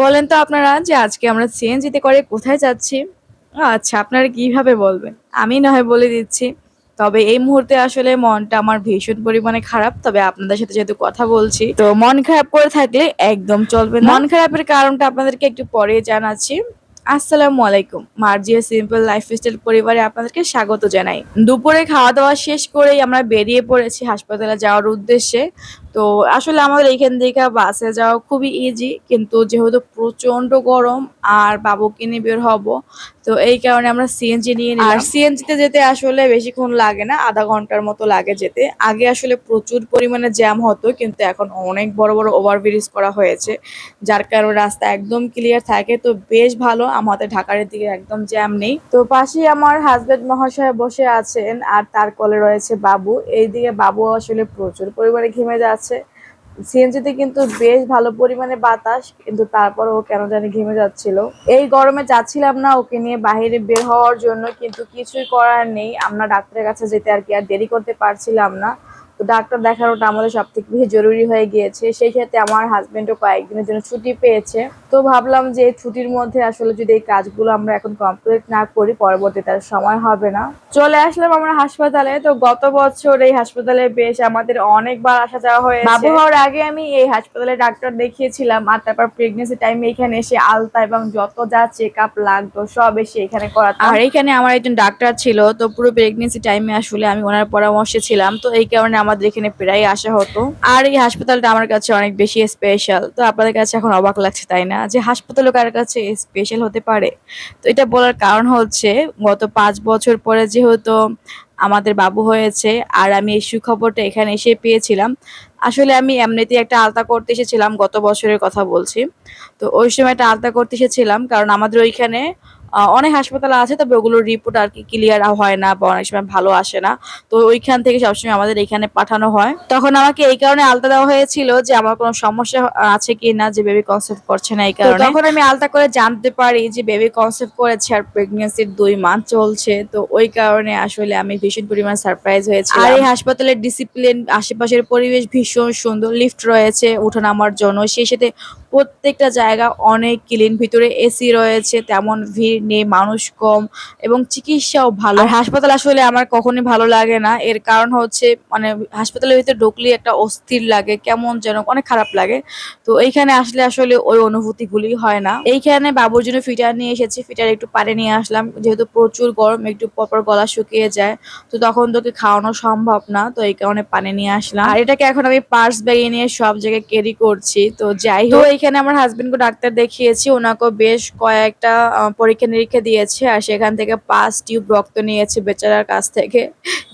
বলেন তো আপনারা যে আজকে আমরা সিএনজিতে করে কোথায় যাচ্ছি? আচ্ছা আপনারা কীভাবে বলবেন? আমি না হয় বলে দিচ্ছি। তবে এই মুহূর্তে আসলে মনটা আমার ভীষণ পরিমাণে খারাপ। তবে আপনাদের সাথে যেহেতু কথা বলছি, তো মন খারাপ করে থাকলে একদম চলবে না। মন খারাপের কারণটা আপনাদেরকে একটু পরে জানাচ্ছি। আসসালামু আলাইকুম। মার্জিয়া সিম্পল লাইফস্টাইল পরিবারে আপনাদেরকে স্বাগত জানাই। দুপুরে খাওয়া দাওয়া শেষ করেই আমরা বেরিয়ে পড়েছি হাসপাতালে যাওয়ার উদ্দেশ্যে। তো আসলে আমাদের এইখান থেকে বাসে যাওয়া খুবই ইজি কিন্তু যেহেতু প্রচণ্ড গরম আর বাবুকে নিয়ে বের হব, তো এই কারণে আমরা সিএনজি নিয়ে নিই আর সিএনজিতে যেতে আসলে বেশিক্ষণ লাগে না, আধা ঘণ্টার মতো লাগে যেতে। আগে আসলে প্রচুর পরিমাণে জ্যাম হতো, কিন্তু এখন অনেক বড় বড় ওভারব্রিজ করা হয়েছে, যার কারণে রাস্তা একদম ক্লিয়ার থাকে। তো বেশ ভালো, আমাদের ঢাকার দিকে একদম জ্যাম নেই। তো পাশেই আমার হাজবেন্ড মহাশয় বসে আছেন, আর তার কলে রয়েছে বাবু। এইদিকে বাবু আসলে প্রচুর পরিমাণে ঘেমে যাচ্ছে। সিএনজিতে কিন্তু বেশ ভালো পরিমাণে বাতাস, কিন্তু তারপর ও কেন জানি ঘেমে যাচ্ছিল। এই গরমে যাচ্ছিলাম না ওকে নিয়ে বাহিরে বের হওয়ার জন্য, কিন্তু কিছুই করার নেই। আমরা ডাক্তারের কাছে যেতে আর কি, আর দেরি করতে পারছিলাম না। তো ডাক্তার দেখানোটা আমাদের সব থেকে বেশি জরুরি হয়ে গিয়েছে। সেই ক্ষেত্রে আমার হাজবেন্ডও কয়েকদিনের জন্য ছুটি পেয়েছে। তো ভাবলাম যে ছুটির মধ্যে আসলে যদি এই কাজগুলো আমরা এখন কমপ্লিট না করি পরবর্তীতে আর সময় হবে না। চলে আসলাম আমরা হাসপাতালে। তো গত বছর এই হাসপাতালে বেশ আমাদের অনেকবার আসা যাওয়া হয়েছে। বাবু হওয়ার আগে আমি এই হাসপাতালে ডাক্তার দেখিয়েছিলাম আর তারপর প্রেগনেন্সি টাইমে এখানে এসে আলতা এবং যত যা চেক আপ লাগতো সব এসে এখানে করাতাম। আর এখানে আমার একজন ডাক্তার ছিল তো পুরো প্রেগনেন্সি টাইমে আসলে আমি ওনার পরামর্শে ছিলাম। তো এই কারণে আমাদের এখানে প্রায় আসা হতো। আর এই হাসপাতালটা আমার কাছে অনেক বেশি স্পেশাল তো আপনাদের কাছে এখন অবাক লাগছে, তাই না? যে হাসপাতালও কার কাছে স্পেশাল হতে পারে? তো এটা বলার কারণ হচ্ছে, গত পাঁচ বছর পরে যেহেতু আমাদের বাবু হয়েছে, আর আমি এই সুখবরটা এখানে এসে পেয়েছিলাম, আসলে আমি এমনিতেই একটা আলতা করতে এসেছিলাম, গত বছরের কথা বলছি। তো ওই সময় একটা আলতা করতে এসেছিলাম, কারণ আমাদের ওইখানে অনেক হাসপাতাল আছে তবে ওগুলোর রিপোর্ট আর কি ক্লিয়ার হয় না বা অনেক সময় ভালো আসে না। তো ওইখান থেকে সবসময় আমাদের এখানে পাঠানো হয়। তখন আমাকে এই কারণে আলতা দেওয়া হয়েছিল যে আমার কোনো সমস্যা আছে কি না যে বেবি কনসেপ্ট করছে না এই কারণে। তখন আমি আলতা করে জানতে পারি যে বেবি কনসেপ্ট করেছে আর প্রেগনেন্সির দুই মাস চলছে। তো ওই কারণে আসলে আমি ভীষণ পরিমাণ সারপ্রাইজ হয়েছে আর এই হাসপাতালের ডিসিপ্লিন আশেপাশের পরিবেশ ভীষণ সুন্দর লিফট রয়েছে ওঠানামার জন্য। সেই সাথে প্রত্যেকটা জায়গা অনেক ক্লিন ভিতরে এসি রয়েছে তেমন ভিড় নেই মানুষ কম এবং চিকিৎসাও ভালো। আর হাসপাতাল আসলে আমার কখনোই ভালো লাগে না। এর কারণ হচ্ছে মানে হাসপাতালের ভিতরে ঢুকলে একটা অস্থির লাগে কেমন যেন অনেক খারাপ লাগে। তো এইখানে আসলে আসলে ওই অনুভূতিগুলি হয় না। এইখানে বাবুর জন্য ফিটার নিয়ে এসেছি ফিটার একটু পারে নিয়ে আসলাম। যেহেতু প্রচুর গরম একটু পরপর গলা শুকিয়ে যায় তো তখন তোকে খাওয়ানো সম্ভব না তো এই কারণে পানি নিয়ে আসলাম। আর এটাকে এখন আমি পার্স ব্যাগে নিয়ে সব জায়গায় ক্যারি করছি তো যাই হোক। এখানে আমার হাজবেন্ডকে ডাক্তার দেখিয়েছি, ওনাকেও বেশ কয়েকটা পরীক্ষা নিরীক্ষা দিয়েছে আর সেখান থেকে পাঁচ টিউব রক্ত নিয়েছে বেচারার কাছ থেকে।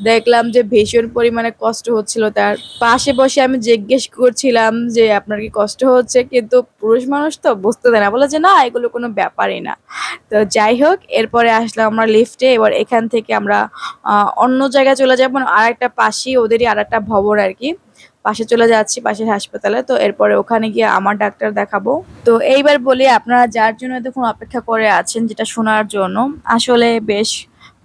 দেখলাম যে ভীষণ পরিমাণে কষ্ট হচ্ছিল তার। পাশে বসে আমি জিজ্ঞেস করছিলাম যে, আপনার কি কষ্ট হচ্ছে? কিন্তু পুরুষ মানুষ তো বুঝতে দেয় না। বলে যে, না, এগুলো কোনো ব্যাপারই না। তো যাই হোক, এরপরে আসলাম আমরা লিফটে এবার এখান থেকে আমরা অন্য জায়গায় চলে যাব। আর একটা পাশেই ওদেরই আর একটা ভবন আর কি। পাশে চলে যাচ্ছি, পাশের হাসপাতালে। তো এরপরে ওখানে গিয়ে আমার ডাক্তার দেখাবো। তো এইবার বলি, আপনারা যার জন্য দেখুন অপেক্ষা করে আছেন যেটা শোনার জন্য, আসলে বেশ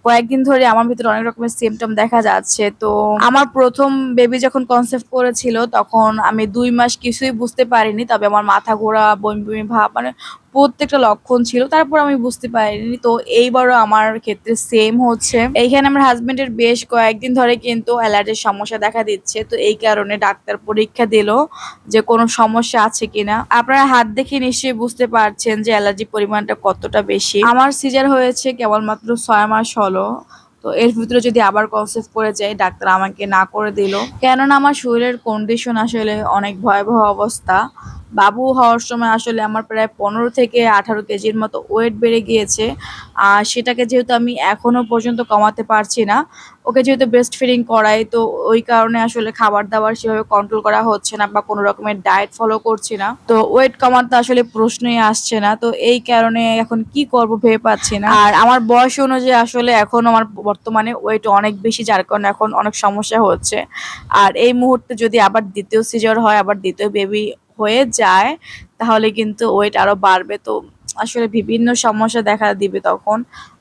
কয়েকদিন ধরে আমার ভিতরে অনেক রকমের সিমটম দেখা যাচ্ছে। তো আমার প্রথম বেবি যখন কনসেপ্ট করেছিল, তখন আমি দুই মাস কিছুই বুঝতে পারিনি, তবে আমার মাথা ঘোরা, বমি বমি ভাব মানে প্রত্যেকটা লক্ষণ ছিল, তারপর আমি বুঝতে পারিনি। তো এইবারও আমার ক্ষেত্রে সেম হচ্ছে। এইখানে আমার হাজবেন্ডের বেশ কয়েকদিন ধরে কিন্তু অ্যালার্জির সমস্যা দেখা দিচ্ছে। তো এই কারণে ডাক্তার পরীক্ষা দিল যে কোনো সমস্যা আছে কিনা। আপনারা হাত দেখে নিশ্চয়ই বুঝতে পারছেন যে অ্যালার্জি পরিমাণটা কতটা বেশি। আমার সিজার হয়েছে কেবলমাত্র ছয় মাস হলো। তো এর ভিতরে যদি আবার কনসেপ্ট করে যায়, ডাক্তার আমাকে না করে দিল। কেননা আমার শরীরের কন্ডিশন আসলে অনেক ভয়াবহ অবস্থা। বাবু হওয়ার সময় আসলে আমার প্রায় পনেরো থেকে আঠারো কেজির মতো ওয়েট বেড়ে গিয়েছে। আর সেটাকে যেহেতু আমি এখনও পর্যন্ত কমাতে পারছি না, ওকে যেহেতু ব্রেস্ট ফিডিং করাই, তো ওই কারণে আসলে খাবার দাবার সেভাবে কন্ট্রোল করা হচ্ছে না বা কোনো রকমের ডায়েট ফলো করছি না। তো ওয়েট কমাতে আসলে প্রশ্নই আসছে না, তো এই কারণে এখন কি করব ভেবে পাচ্ছি না। আর আমার বয়স অনুযায়ী আসলে এখন আমার বর্তমানে ওয়েট অনেক বেশি, যার কারণে এখন অনেক সমস্যা হচ্ছে। আর এই মুহূর্তে যদি আবার দ্বিতীয় সিজার হয়, আবার দ্বিতীয় বেবি হয়ে যায় তাহলে কিন্তু ওয়েট আরও বাড়বে। তো আসলে বিভিন্ন সমস্যা দেখা দিবে তখন।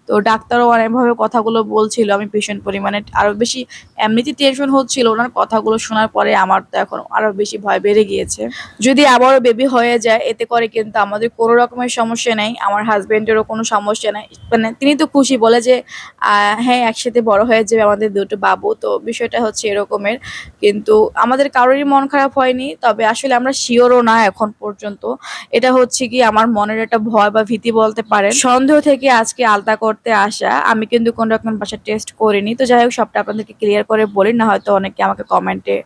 তো ডাক্তারও অনেকভাবে কথাগুলো বলছিল, আমি ভীষণ পরিমাণে আরও বেশি এমনিতে টেনশন হচ্ছিল ওনার কথাগুলো শোনার পরে আমার তো এখন আরও বেশি ভয় বেড়ে গিয়েছে। যদি আবারও বেবি হয়ে যায়, এতে করে কিন্তু আমাদের কোনো রকমের সমস্যা নেই, আমার হাজবেন্ডেরও কোনো সমস্যা নেই। মানে তিনি তো খুশি বলে যে হ্যাঁ একসাথে বড় হয়ে যাবে আমাদের দুটো বাবু, তো বিষয়টা হচ্ছে এরকমের। কিন্তু আমাদের কারোরই মন খারাপ হয়নি, তবে আসলে আমরা শিওরও না এখন পর্যন্ত। এটা হচ্ছে কি, আমার মনের একটা ভয় বা ভীতি বলতে পারেন। সন্দেহ থেকে আজকে আলতা করতে আসা, আমি কিন্তু কোন রকম বাসা টেস্ট করিনি। তো যাই হোক, সবটা আপনাদেরকে ক্লিয়ার করে বলি, না হয়তো অনেকে আমাকে কমেন্টে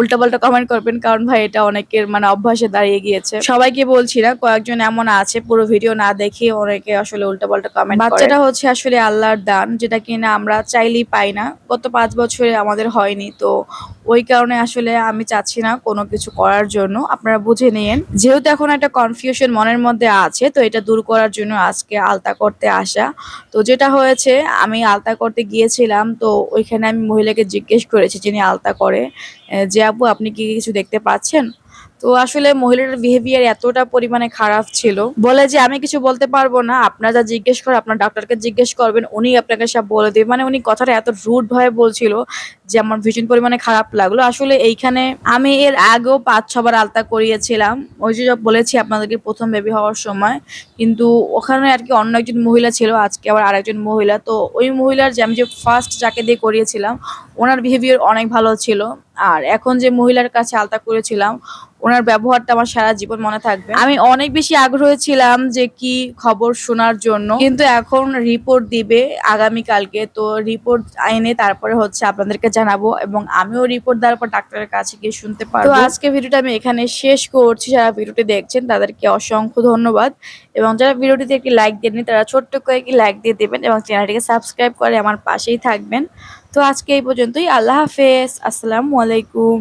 উল্টাপাল্টা কমেন্ট করবেন, কারণ ভাই এটা অনেকের মানে অভ্যাসে দাঁড়িয়ে গিয়েছে। সবাইকে বলছি না, কয়েকজন এমন আছে, পুরো ভিডিও না দেখে অনেকে আসলে উল্টাপাল্টা কমেন্ট বাচ্চাটা হচ্ছে আসলে আল্লাহর দান, যেটা কিনা আমরা চাইলেই পাই না। গত পাঁচ বছরে আমাদের হয়নি, তো ওই কারণে আসলে আমি চাচ্ছি না কোনো কিছু করার জন্য। আপনারা বুঝে নিয়েন। যেহেতু এখন একটা কনফিউশন মনের মধ্যে আছে, তো এটা দূর করার জন্য আজকে আলতা করতে আসা। তো যেটা হয়েছে, আমি আলতা করতে গিয়েছিলাম, তো ওইখানে আমি মহিলাকে জিজ্ঞেস করেছি যিনি আলতা করে যে আপু আপনি কি কিছু দেখতে পাচ্ছেন? তো আসলে মহিলাটার বিহেভিয়ার এতটা পরিমাণে খারাপ ছিল। বলে যে, আমি কিছু বলতে পারব না। আপনারা যা জিজ্ঞেস করেন আপনার ডাক্তারকে জিজ্ঞেস করবেন উনি আপনাকে সব বলে দেবে। মানে উনি কথাটা এত রুড ভাবে বলছিল যে, আমার ভীষণ পরিমাণে খারাপ লাগল। আসলে এইখানে আমি এর আগেও পাঁচ ছবার আলতা করিয়েছিলাম। ওই যে বলেছি আপনাদেরকে প্রথম বেবি হওয়ার সময়। কিন্তু ওখানে আর কি অন্য একজন মহিলা ছিল, আজকে আবার আরেকজন মহিলা। তো ওই মহিলার যে, আমি যে ফার্স্ট যাকে দিয়ে করিয়েছিলাম, ওনার বিহেভিয়ার অনেক ভালো ছিল। আর এখন যে মহিলার কাছে আলতা করেছিলাম ওনার ব্যবহারটা আমার সারা জীবন মনে থাকবে। আমি অনেক বেশি আগ্রহী ছিলাম যে কি খবর শোনার জন্য। কিন্তু এখন রিপোর্ট দিবে আগামী কালকে তো রিপোর্ট এনে তারপরে হচ্ছে আপনাদেরকে জানাব এবং আমিও রিপোর্ট দেওয়ার পর ডাক্তারের কাছে গিয়ে শুনতে পারব। তো আজকে ভিডিওটা আমি এখানে শেষ করছি। যারা ভিডিওটি দেখছেন তাদেরকে অসংখ্য ধন্যবাদ। এবং যারা ভিডিওটিতে একটি লাইক দেননি তারা ছোট্ট করে একটি লাইক দিয়ে দেবেন এবং চ্যানেলটিকে সাবস্ক্রাইব করে আমার পাশেই থাকবেন। তো আজকে এই পর্যন্তই। আল্লাহ হাফেজ। আসসালামু আলাইকুম।